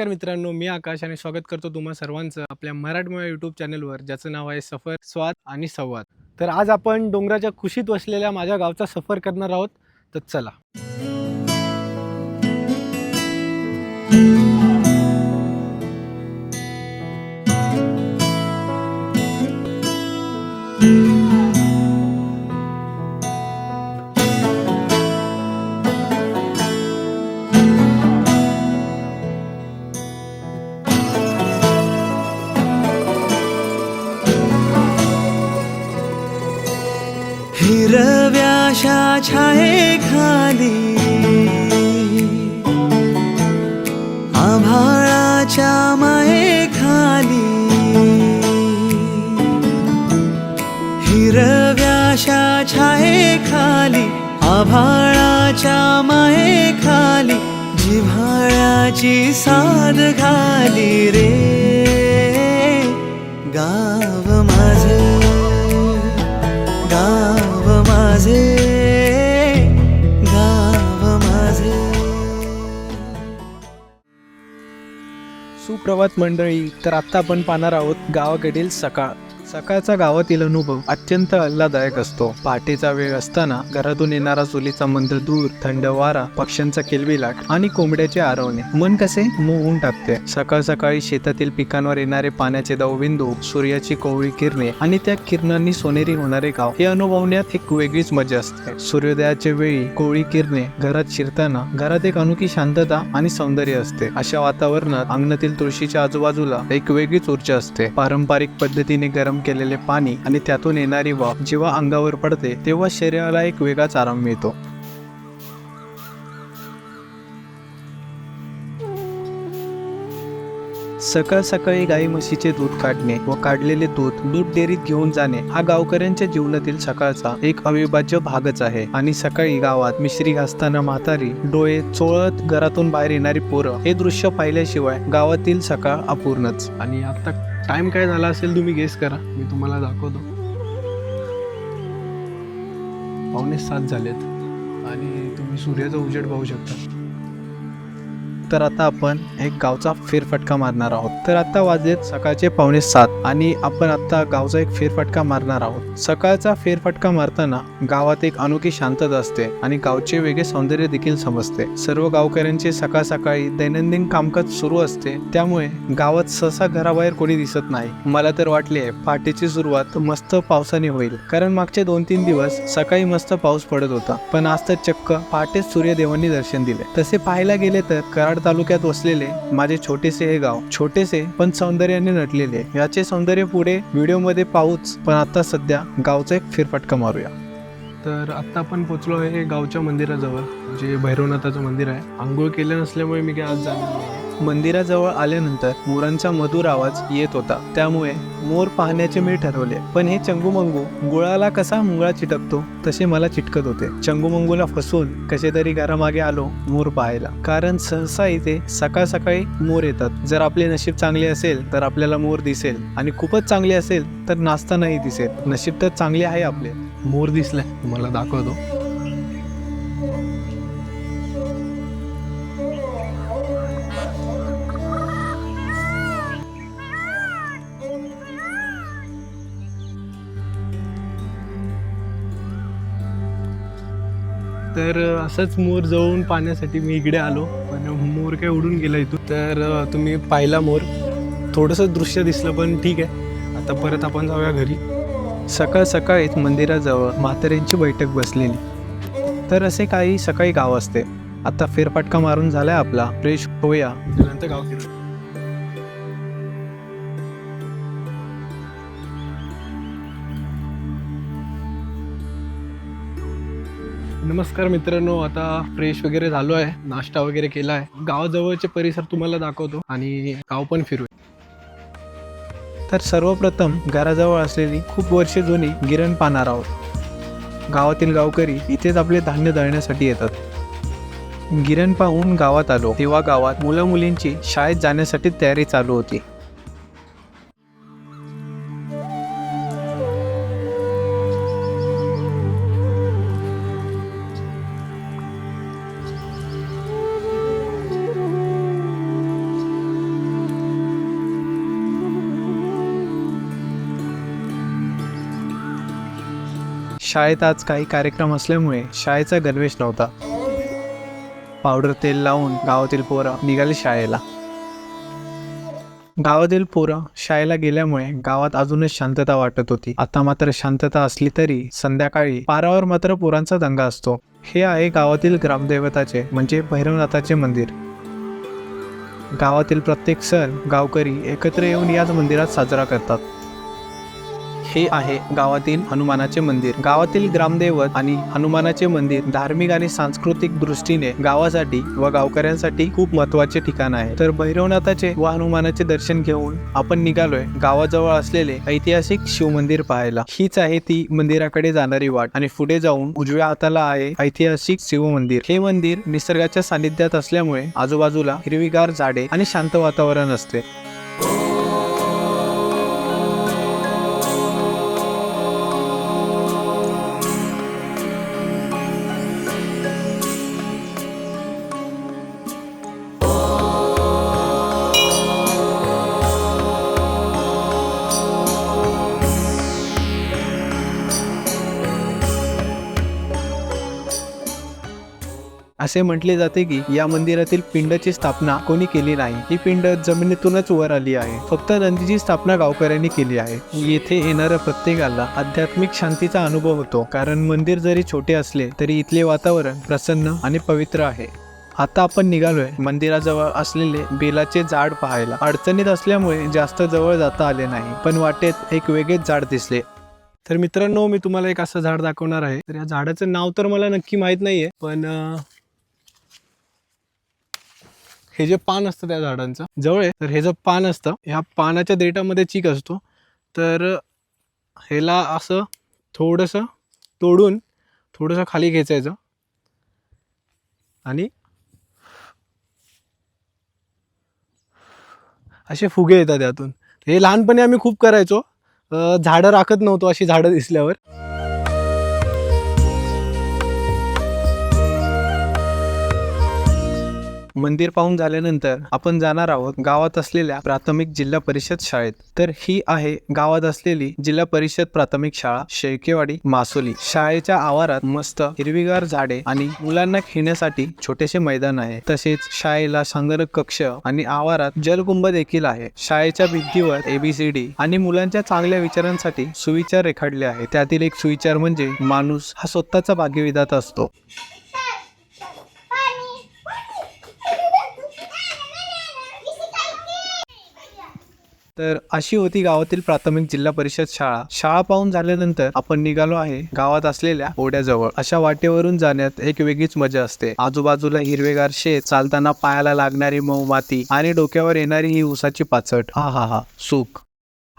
नमस्कार मित्रांनो मी आकाश आणि स्वागत करतो तुम्हा सर्वांचं आपल्या मराठमोळ्या यूट्यूब चॅनलवर ज्याचं नाव आहे सफर स्वाद आणि संवाद. तर आज आपण डोंगराच्या कुशीत वसलेल्या माझ्या गावचा सफर करणार आहोत तर चला. हिरव्याशा छाये खाली आभाळाच्या माये खाली जिव्हाळ्याची साध घाली रे. गाव माझं गाव माझे गाव माझे. सुप्रभात मंडळी तर आत्ता आपण पाहणार आहोत गावाकडील सकाळ. सकाळचा गावातील अनुभव अत्यंत आल्हादायक असतो. पहाटेचा वेळ असताना घरातून येणारा चुलीचा मंद दूर थंड वारा पक्ष्यांचा किलबिलाट आणि कोंबड्याचे आरवणे. मन कसे? मोहून टाकते. सकाळ सकाळी शेतातील पिकांवर येणारे पाण्याचे दवबिंदू सूर्याची कोवळी किरणे आणि त्या किरणांनी सोनेरी होणारे गाव हे अनुभवण्यात एक वेगळीच मजा असते. सूर्योदयाच्या वेळी कोवळी किरणे घरात शिरताना घरात एक अनोखी शांतता आणि सौंदर्य असते. अशा वातावरणात अंगणातील तुळशीच्या आजूबाजूला एक वेगळीच ऊर्जा असते. पारंपरिक पद्धतीने गरम केलेले पाणी आणि त्यातून येणारी वाफ जेव्हा अंगावर पडते तेव्हा शरीराला एक वेगळाच आराम मिळतो. सकाळ सकाळी गाई म्हशीचे दूध काढणे व काढलेले दूध दूध डेअरीत घेऊन जाणे हा गावकऱ्यांच्या जीवनातील सकाळचा एक अविभाज्य भागच आहे. आणि सकाळी गावात मिश्री घासताना म्हातारी डोळे चोळत घरातून बाहेर येणारी पोरं हे दृश्य पाहिल्याशिवाय गावातील सकाळ अपूर्णच. आणि आता टाइम काय झाला असेल तुम्ही गेस करा. मी तुम्हाला दाखवतो. पावणे सात झालेत. आणि तुम्ही सूर्याचा उजेड पाहू शकता. तर आता आपण एक गावचा फेरफटका मारणार आहोत. तर आता वाजलेत सकाळचे पावणे सात आणि आपण आता गावचा एक फेरफटका मारणार आहोत. सकाळचा फेरफटका मारताना गावात एक अनोखी शांतता असते आणि गावचे वेगळे सौंदर्य देखील समजते. सर्व गावकऱ्यांचे सकाळ सकाळी दैनंदिन कामकाज सुरू असते. त्यामुळे गावात सहसा घराबाहेर कोणी दिसत नाही. मला तर वाटले पहाटेची सुरुवात मस्त पावसाने होईल. कारण मागचे दोन तीन दिवस सकाळी मस्त पाऊस पडत होता. पण आज तर चक्क पहाटेच सूर्यदेवांनी दर्शन दिले. तसे पाहायला गेले तर कराड तालुक्यात वसलेले माझे छोटेसे हे गाव. छोटेसे पण सौंदर्याने नटलेले. याचे सौंदर्य पुढे व्हिडिओमध्ये पाहूच पण आता सध्या गावचा एक फेरफटका मारूया. तर आत्ता आपण पोचलो आहे गावच्या मंदिराजवळ जे भैरवनाथाचं मंदिर आहे. आंघोळ केलं नसल्यामुळे मी काय आज जाणार मंदिराजवळ आल्यानंतर मोरांचा मधुर आवाज येत होता. त्यामुळे मोर पाहण्याचे मी ठरवले पण हे चंगूमंगू गुळाला कसा मुंगळा चिटकतो? तसे मला चिटकत होते. चंगूमंगूला फसून कसे तरी घरामागे आलो मोर पाहायला. कारण सहसा इथे सकाळ सकाळी मोर येतात. जर आपले नशीब चांगले असेल तर आपल्याला मोर दिसेल. आणि खूपच चांगले असेल तर नाचतानाही दिसेल. नशीब तर चांगले आहे आपले. मोर दिसलाय तुम्हाला दाखवतो. तर असंच मोर जवळून पाहण्यासाठी मी इकडे आलो पण मोर काय उडून गेला इथून. तर तुम्ही पाहिला मोर. थोडंसं दृश्य दिसलं पण ठीक आहे. आता परत आपण जाऊया घरी. सकाळ सकाळीच मंदिराजवळ म्हाताऱ्यांची बैठक बसलेली. तर असे काही सकाळी गाव असते. आता फेरफटका मारून झालाय आपला. फ्रेश होऊया. नंतर गाव फिरू. नमस्कार मित्रांनो. आता फ्रेश वगैरे झालो आहे नाश्ता वगैरे केला आहे गावाजवळचे परिसर तुम्हाला दाखवतो आणि गाव पण फिरू तर सर्वप्रथम घराजवळ असलेली खूप वर्षे जुनी गिरण पाहणार आहोत. गावातील गावकरी इथेच आपले धान्य दळण्यासाठी येतात. गिरण पाहून गावात आलो. तेव्हा गावात मुलं मुलींची शाळेत जाण्यासाठी तयारी चालू होती. शाळेत आज काही कार्यक्रम असल्यामुळे शाळेचा गणवेश नव्हता. पावडर तेल लावून गावातील पोरं निघाली शाळेला. गावातील पोरं शाळेला गेल्यामुळे गावात अजूनच शांतता वाटत होती. आता मात्र शांतता असली तरी संध्याकाळी पारावर मात्र पोरांचा दंगा असतो. हे आहे गावातील ग्रामदैवताचे म्हणजे भैरवनाथाचे मंदिर. गावातील प्रत्येक सण गावकरी एकत्र येऊन याच मंदिरात साजरा करतात. हे आहे गावातील हनुमानाचे मंदिर. गावातील ग्रामदैवत आणि हनुमानाचे मंदिर धार्मिक आणि सांस्कृतिक दृष्टीने गावासाठी व गावकऱ्यांसाठी खूप महत्त्वाचे ठिकाण आहे. तर भैरवनाथाचे व हनुमानाचे दर्शन घेऊन आपण निघालोय गावाजवळ असलेले ऐतिहासिक शिवमंदिर पाहायला. हीच आहे ती मंदिराकडे जाणारी वाट आणि पुढे जाऊन उजव्या हाताला आहे ऐतिहासिक शिवमंदिर. हे मंदिर निसर्गाच्या सानिध्यात असल्यामुळे आजूबाजूला हिरवीगार झाडे आणि शांत वातावरण असते. असे म्हटले जाते की या मंदिरातील पिंडची स्थापना कोणी केली नाही. ही पिंड जमिनीतूनच वर आली आहे. फक्त नंदीची स्थापना गावकऱ्यांनी केली आहे. येथे येणाऱ्या प्रत्येकाला आध्यात्मिक शांतीचा अनुभव होतो. कारण मंदिर जरी छोटे असले तरी इथले वातावरण प्रसन्न आणि पवित्र आहे. आता आपण निघालोय मंदिराजवळ असलेले बेलाचे झाड पाहायला. अडचणीत असल्यामुळे जास्त जवळ जाता आले नाही पण वाटेत एक वेगळेच झाड दिसले. तर मित्रांनो मी तुम्हाला एक असं झाड दाखवणार आहे. तर या झाडाचं नाव तर मला नक्की माहीत नाहीये पण हे जे पान असतं त्या झाडांचं जवळ आहे. तर हे जे पान असतं ह्या पानाच्या देठामध्ये चीक असतो. तर ह्याला असं थोडंसं तोडून थोडंसं खाली खेचायचं. आणि असे फुगे येतात त्यातून. हे लहानपणी आम्ही खूप करायचो. झाडं राखत नव्हतो अशी झाडं दिसल्यावर. मंदिर पाहून झाल्यानंतर आपण जाणार आहोत गावात असलेल्या प्राथमिक जिल्हा परिषद शाळेत. तर ही आहे गावात असलेली जिल्हा परिषद प्राथमिक शाळा शेळकेवाडी मासोली. शाळेच्या आवारात मस्त हिरवीगार झाडे आणि मुलांना खेळण्यासाठी छोटेसे मैदान आहे. तसेच शाळेला संगणक कक्ष आणि आवारात जलकुंभ देखील आहे. शाळेच्या भिंतीवर एबीसीडी आणि मुलांच्या चांगल्या विचारांसाठी सुविचार रेखाटले आहे त्यातील एक सुविचार म्हणजे माणूस हा स्वतःचा भाग्यविधाता असतो. तर अशी होती गावातील प्राथमिक जिल्हा परिषद शाळा. शाळा पाहून झाल्यानंतर आपण निघालो आहे गावात असलेल्या ओढ्याजवळ. अशा वाटेवरून जाण्यात एक वेगळीच मजा असते. आजूबाजूला हिरवेगार शेत चालताना पायाला लागणारी मऊ माती आणि डोक्यावर येणारी ही उसाची पाचट. हा हा हा सुख.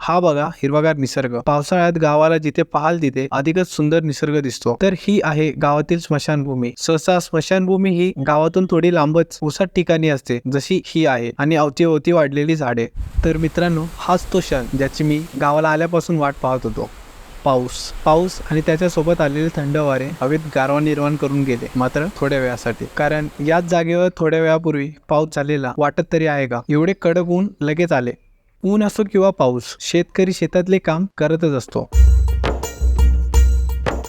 हा बघा हिरवागार निसर्ग. पावसाळ्यात गावाला जिथे पाहाल तिथे अधिकच सुंदर निसर्ग दिसतो. तर ही आहे गावातील स्मशानभूमी. सहसा स्मशानभूमी ही गावातून थोडी लांबच उसाट ठिकाणी असते जशी ही आहे आणि अवतीभोवती वाढलेली झाडे. तर मित्रांनो हाच तो क्षण ज्याची मी गावाला आल्यापासून वाट पाहत होतो. पाऊस. पाऊस आणि त्याच्यासोबत आलेले थंड वारे हवेत गारवा निर्माण करून गेले मात्र थोड्या वेळासाठी. कारण याच जागेवर थोड्या वेळापूर्वी पाऊस झालेला वाटत तरी आहे का? एवढे कडक ऊन लगेच आले. ऊन असो किंवा पाऊस शेतकरी शेतातले काम करतच असतो.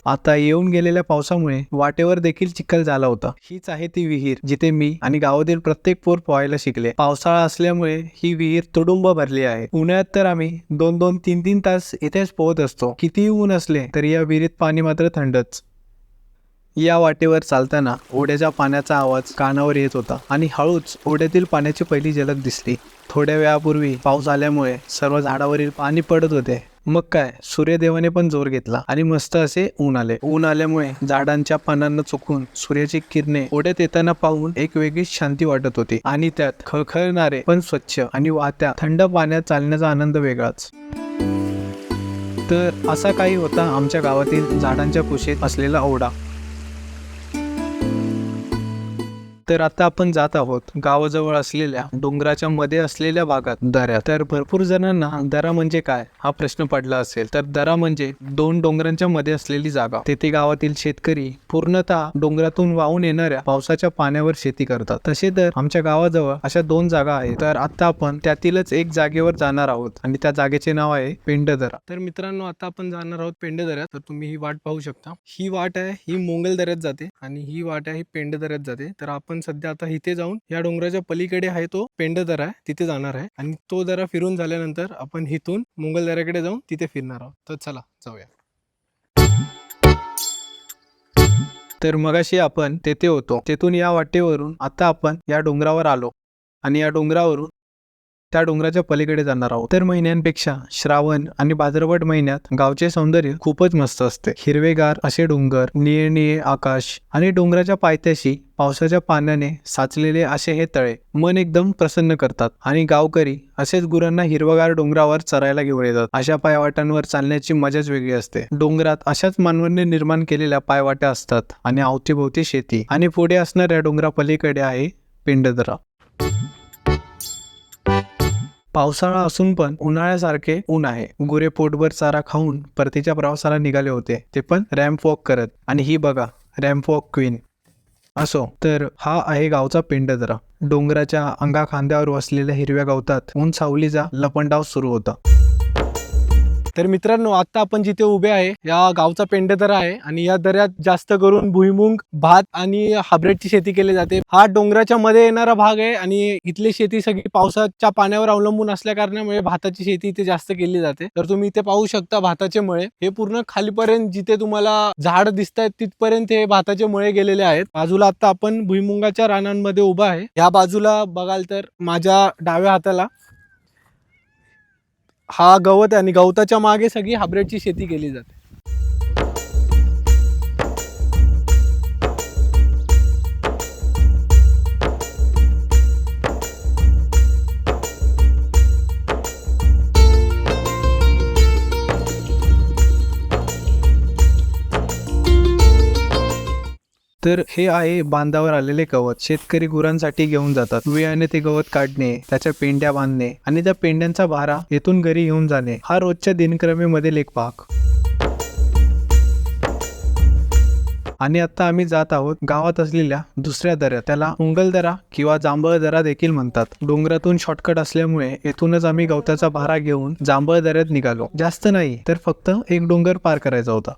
आता येऊन गेलेल्या पावसामुळे वाटेवर देखील चिखल झाला होता. हीच आहे ती विहीर जिथे मी आणि गावातील प्रत्येक पोर पोहायला शिकले. पावसाळा असल्यामुळे ही विहीर तुडुंब भरली आहे. उन्हाळ्यात तर आम्ही दोन दोन तीन तीन तास इथेच पोहत असतो. कितीही ऊन असले तरी या विहिरीत पाणी मात्र थंडच. या वाटेवर चालताना ओढ्याच्या पाण्याचा आवाज कानावर येत होता आणि हळूच ओढ्यातील पाण्याची पहिली झलक दिसली. थोड्या वेळापूर्वी पाऊस आल्यामुळे सर्व झाडावरील पाणी पडत होते. मग काय? सूर्यदेवाने पण जोर घेतला आणि मस्त असे ऊन आले. ऊन आल्यामुळे झाडांच्या पानांना चुकून सूर्याची किरणे ओढ्यात येताना पाहून एक वेगळीच शांती वाटत होती. आणि त्यात खळखळणारे पण स्वच्छ आणि वाहत्या थंड पाण्यात चालण्याचा आनंद वेगळाच. तर असा काही होता आमच्या गावातील झाडांच्या कुशीत असलेला ओढा. तर आता आपण जात आहोत गावाजवळ असलेल्या डोंगराच्या मध्ये असलेल्या भागात दऱ्या. तर भरपूर जणांना दरा म्हणजे काय हा प्रश्न पडला असेल. तर दरा म्हणजे दोन डोंगरांच्या मध्ये असलेली जागा. तेथे गावातील शेतकरी पूर्णतः डोंगरातून वाहून येणाऱ्या पावसाच्या पाण्यावर शेती करतात. तसे तर आमच्या गावाजवळ अशा दोन जागा आहेत. तर आता आपण त्यातीलच एक जागेवर जाणार आहोत आणि त्या जागेचे नाव आहे पेंडदरा तर मित्रांनो आता आपण जाणार आहोत पेंडदऱ्यात तर तुम्ही ही वाट पाहू शकता. ही वाट आहे ही मोंगल दऱ्यात जाते आणि ही वाट आहे ही पेंड दऱ्यात जाते. तर आपण सध्या आता इथे जाऊन या डोंगराच्या पलीकडे आहे तो पेंड दरा आहे तिथे जाणार आहे. आणि तो दरा फिरून झाल्यानंतर आपण इथून मुंगलदऱ्याकडे जाऊन तिथे फिरणार आहोत. तर चला जाऊया. तर मगाशी आपण तेथे होतो. तेथून या वाटेवरून आता आपण या डोंगरावर आलो. आणि या डोंगरावरून त्या डोंगराच्या पलीकडे जाणार आहोत. तर महिन्यांपेक्षा श्रावण आणि भाद्रपद महिन्यात गावचे सौंदर्य खूपच मस्त असते. हिरवेगार असे डोंगर निळे निळे आकाश आणि डोंगराच्या पायथ्याशी पावसाच्या पाण्याने साचलेले असे हे तळे मन एकदम प्रसन्न करतात आणि गावकरी असेच गुरांना हिरवगार डोंगरावर चरायला घेऊन येतात. अशा पायवाटांवर चालण्याची मजाच वेगळी असते. डोंगरात अशाच मानवांनी निर्माण केलेल्या पायवाट्या असतात आणि अवतीभोवती शेती आणि पुढे असणाऱ्या डोंगरापलीकडे आहे पिंडदरा. पावसाळा असून पण उन्हाळ्यासारखे ऊन आहे. गुरे पोटभर चारा खाऊन परतीच्या प्रवासाला निघाले होते. ते पण रॅम्प वॉक करत. आणि ही बघा रॅम्प वॉक क्वीन. असो तर हा आहे गावचा पिंडदरा डोंगराच्या अंगा खांद्यावर वसलेल्या हिरव्या गवतात ऊन सावलीचा लपंडाव सुरू होता. तर मित्रांनो आता आपण जिथे उभे आहे या गावचा पेंडदरा आहे आणि या दऱ्यात जास्त करून भुईमुंग भात आणि हाब्रेडची शेती केली जाते. हा डोंगराच्या मध्ये येणारा भाग आहे आणि इथली शेती सगळी पावसाच्या पाण्यावर अवलंबून असल्या कारणामुळे भाताची शेती इथे जास्त केली जाते. तर तुम्ही इथे पाहू शकता भाताचे मळे. हे पूर्ण खालीपर्यंत जिथे तुम्हाला झाड दिसत आहेत तिथपर्यंत हे भाताचे मळे गेलेले आहेत. बाजूला आता आपण भुईमुंगाच्या रानांमध्ये उभा आहे. या बाजूला बघाल तर माझ्या डाव्या हाताला हा गवत आहे आणि गवताच्या मागे सगळी हाब्रेडची शेती केली जाते. तर हे आहे बांधावर आलेले गवत. शेतकरी गुरांसाठी घेऊन जातात. वेळाने ते गवत काढणे त्याच्या पेंड्या बांधणे आणि त्या पेंड्यांचा भारा येथून घरी घेऊन जाणे. हा रोजच्या दिनक्रमेमधील एक भाग. आणि आता आम्ही जात आहोत गावात असलेल्या दुसऱ्या दऱ्या त्याला उंगल दरा किंवा जांभळ दरा देखील म्हणतात. डोंगरातून शॉर्टकट असल्यामुळे येथूनच आम्ही गवताचा भारा घेऊन जांभळ दऱ्यात निघालो. जास्त नाही तर फक्त एक डोंगर पार करायचा होता.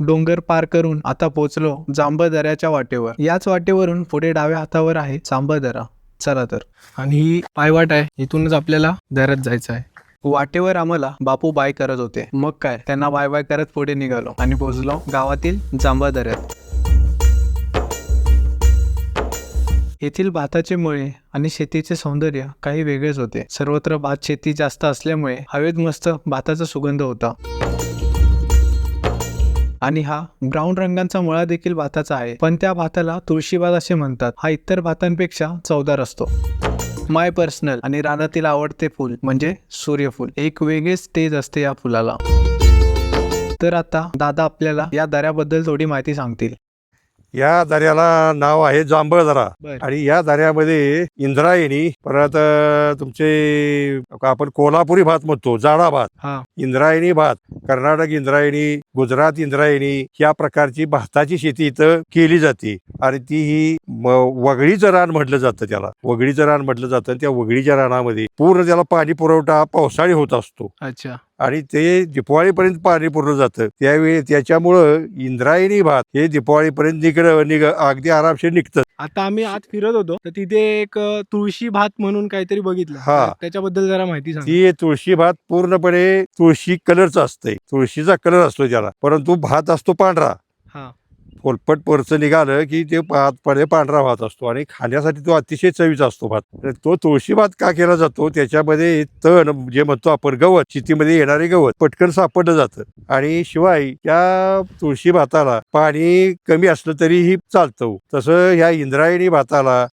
डोंगर पार करून आता पोहोचलो जांबदऱ्याच्या वाटेवर. याच वाटेवरून पुढे डाव्या हातावर आहे जांभळ दरा चला तर. आणि ही पायवाट आहे. इथूनच आपल्याला दऱ्यात जायचं आहे. वाटेवर आम्हाला बापू बाय करत होते. मग काय? त्यांना बाय बाय करत पुढे निघालो. आणि पोहोचलो गावातील जांभळ दऱ्यात येथील भाताचे मुळे आणि शेतीचे सौंदर्य काही वेगळेच होते. सर्वत्र भात शेती जास्त असल्यामुळे हवेत मस्त भाताचा सुगंध होता. आणि हा ब्राऊन रंगांचा मुळा देखील भाताचा आहे. पण त्या भाताला तुळशी भात असे म्हणतात. हा इतर भातांपेक्षा चवदार असतो. माय पर्सनल आणि रानातील आवडते फूल म्हणजे सूर्यफूल. एक वेगळीच तेज असते या फुलाला. तर आता दादा आपल्याला या दऱ्याबद्दल थोडी माहिती सांगतील. या दर्याला नाव आहे जांभळ दरा. आणि या दर्यामध्ये इंद्रायणी परत तुमचे आपण कोल्हापुरी भात म्हणतो जाडा भात. इंद्रायणी भात कर्नाटक इंद्रायणी गुजरात इंद्रायणी या प्रकारची भाताची शेती इथं केली जाते. आणि ती ही वगळीचं रान म्हटलं जातं त्याला. वगळीचं रान म्हटलं जातं त्या वगळीच्या रानामध्ये पूर्ण त्याला पाणी पुरवठा पावसाळी होत असतो. अच्छा. आणि ते दिपावळीपर्यंत पाणी पुरलं जातं. त्यावेळी त्याच्यामुळं इंद्रायणी भात हे दिपावळीपर्यंत निघ निघ अगदी आरामशीर निघतं. आता आम्ही आत फिरत होतो तर तिथे एक तुळशी भात म्हणून काहीतरी बघितलं. हा. त्याच्याबद्दल जरा माहिती सांग. ती तुळशी भात पूर्णपणे तुळशी कलरचा असतंय. तुळशीचा कलर असतो त्याला. परंतु भात असतो पांढरा. हा. पोलपट परचं निघालं की ते भात पडे पांढरा भात असतो आणि खाण्यासाठी तो अतिशय चवीचा असतो भात. तो तुळशी भात का केला जातो? त्याच्यामध्ये तण जे म्हणतो आपण गवत शेतीमध्ये येणारे गवत पटकन सापडलं जातं. आणि शिवाय त्या तुळशी भाताला पाणी कमी असलं तरीही चालतं. तसं ह्या इंद्रायणी भाताला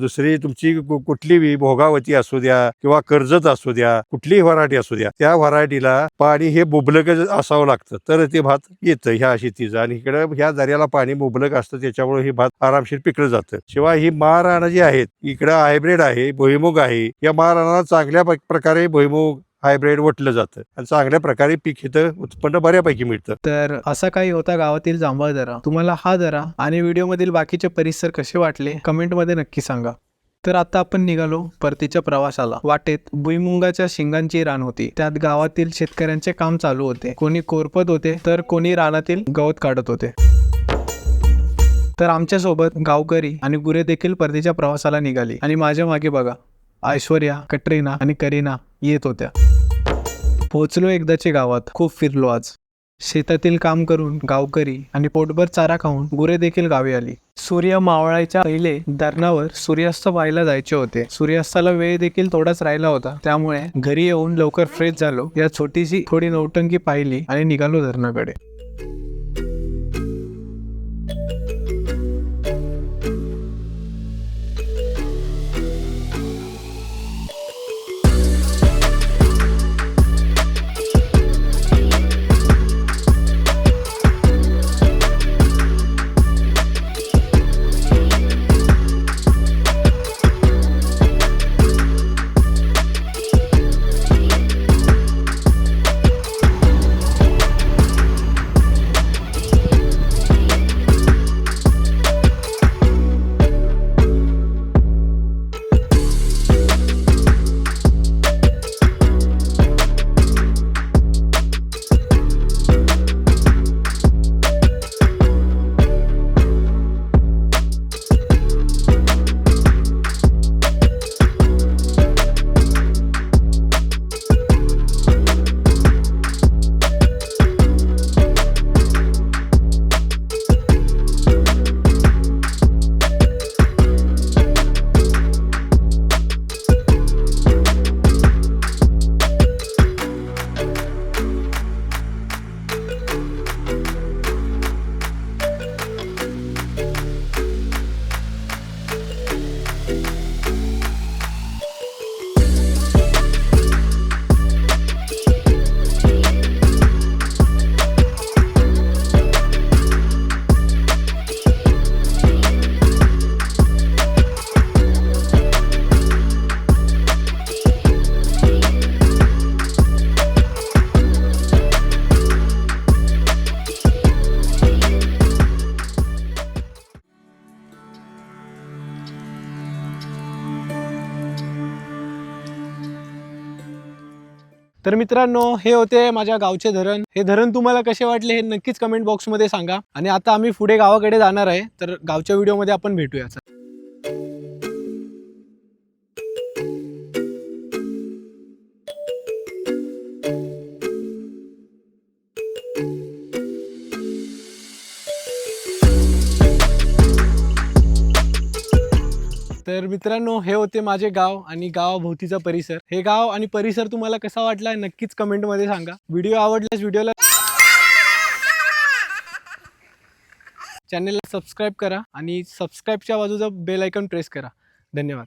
दुसरी तुमची कुठली बी भोगावती असू द्या किंवा कर्जत असू द्या कुठलीही व्हरायटी असू द्या त्या व्हरायटीला पाणी हे बुबलक असावं लागतं. तर ते भात येतं ह्या शेतीचं. आणि इकडं ह्या दर्या याला पाणी मुबलक असतं त्याच्यामुळे हे भात आरामशीर पिकलं जातं. शिवाय ही महाराणा जी आहेत इकडं हायब्रिड आहे भुईमुग आहे या महाराणाला चांगल्या प्रकारे भुईमुग हायब्रिड वटलं जातं. आणि चांगल्या प्रकारे पीक इथं उत्पन्न बऱ्यापैकी मिळतं. तर असा काही होता गावातील जांभळ दरा. तुम्हाला हा दरा आणि व्हिडिओमधील बाकीचे परिसर कसे वाटले कमेंटमध्ये नक्की सांगा. तर आता आपण निघालो परतीच्या प्रवासाला. वाटेत भुईमुंगाच्या शिंगांची रान होती. त्यात गावातील शेतकऱ्यांचे काम चालू होते. कोणी कोरपत होते तर कोणी रानातील गवत काढत होते. तर आमच्यासोबत गावकरी आणि गुरे देखील परतीच्या प्रवासाला निघाली. आणि माझ्या मागे बघा ऐश्वर्या कटरीना आणि करीना येत होत्या. पोहोचलो एकदाचे गावात. खूप फिरलो आज. शेतातील काम करून गावकरी आणि पोटभर चारा खाऊन गुरे देखील गावी आली. सूर्य मावळायच्या पहिले धरणावर सूर्यास्त व्हायला जायचे होते. सूर्यास्ताला वेळ देखील थोडाच राहिला होता. त्यामुळे घरी येऊन लवकर फ्रेश झालो. या छोटीशी थोडी नौटंकी पाहिली आणि निघालो धरणाकडे. मित्रांनो हे होते माझ्या गावचे धरण. हे धरण तुम्हाला कसे वाटले हे नक्कीच कमेंट बॉक्समध्ये सांगा. आणि आता आम्ही पुढे गावाकडे जाणार आहे तर गावच्या व्हिडिओमध्ये आपण भेटूया तर मित्रांनो हे होते माझे गाव आणि गावाभोवतीचा परिसर. हे गाव आणि परिसर तुम्हाला कसा वाटला नक्कीच कमेंटमध्ये सांगा. व्हिडिओ आवडल्यास व्हिडिओला चॅनलला सबस्क्राईब करा आणि सबस्क्राईबच्या बाजूचा बेल आयकॉन प्रेस करा. धन्यवाद.